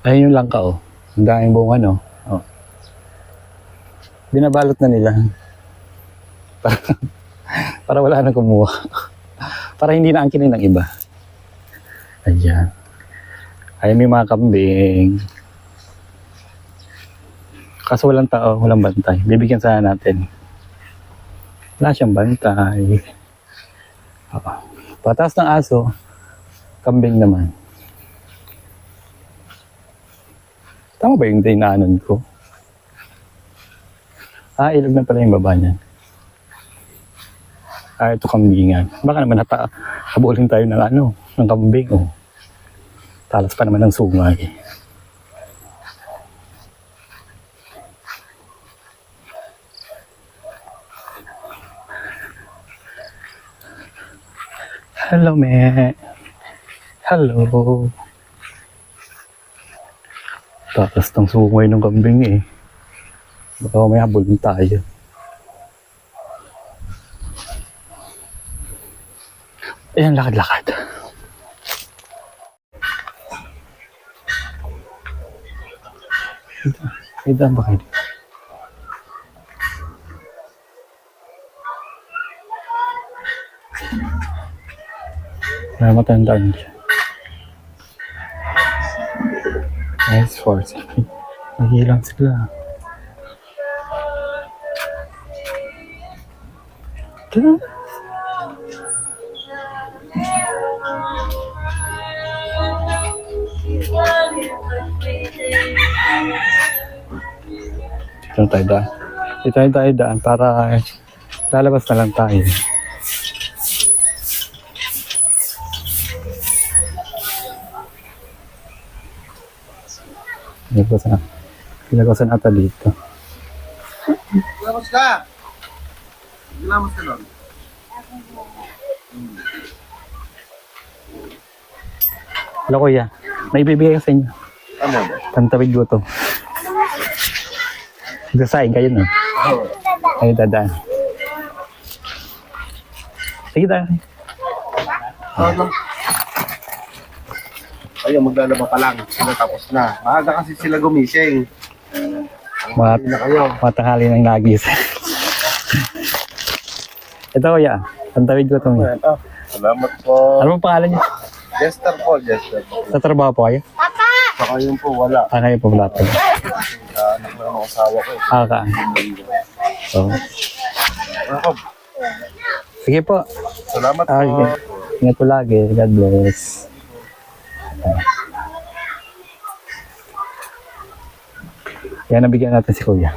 Ayun yung langka oh. Ang daming bunga no. Oh. Binabalot na nila. Para, para wala nang kumuha. para hindi na angkinin ng iba. Ayan. Ayan may mga kambing. Kaso walang tao, walang bantay. Bibigyan sana natin. Wala siyang bantay. Patas ng aso, kambing naman. Tama ba yung dinaanan ko? Ah, ilog na pala yung baba niyan. Ah, ito kambingan. Baka naman nata habulin tayo ng ano, ng kambing. Oh. Talas pa naman ng sungay. Hello, me. Hello. Tatas ng sungay ng kambing eh. Baka may habulin tayo. Ayan, lakad-lakad. Daan ba kayo? May matandaan siya. Nice force. Nagilang sila. Tada! Dito tayo daan. Dito tayo daan para lalabas na lang tayo. Ilagos na. Ilagos na ata dito. Lamos ka! Lamos ka nun. Hello kuya. May bibigay ko sa inyo. Ano? Tantawid ko to. Gasain kayo no? Ay, dadaan. Sige tayo. Ano? Ayun, maglalaba pa lang. Sila tapos na. Maaga kasi sila gumising. Hindi na kayo. mga tanghali ng nagis. Ito kuya. Tantawid ko to. Ayan, ah, Salamat po. Ano pong pangalan niyo? Jester po, Jester. Sa trabaho po kayo? Saka yun po, wala. Ah, kayo po wala pa. Ah, anak na ng asawa ko. eh. Ah, ka. So, Ako, sige po. salamat Ah, po. Ingat po lagi. God bless. Yan, nabigyan natin si Kuya.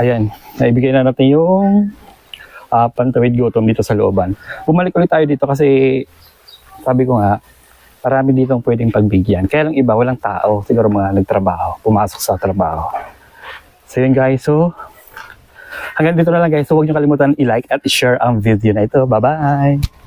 Ayan, naibigay na natin yung ah, pantawid gutom dito sa looban. Bumalik ulit tayo dito kasi sabi ko nga, marami dito pwedeng pagbigyan. Kaya lang iba, walang tao. Siguro mga nagtrabaho, pumasok sa trabaho. So yun guys, so hanggang dito na lang guys. So huwag niyo kalimutan i-like at i-share ang video na ito. Bye-bye!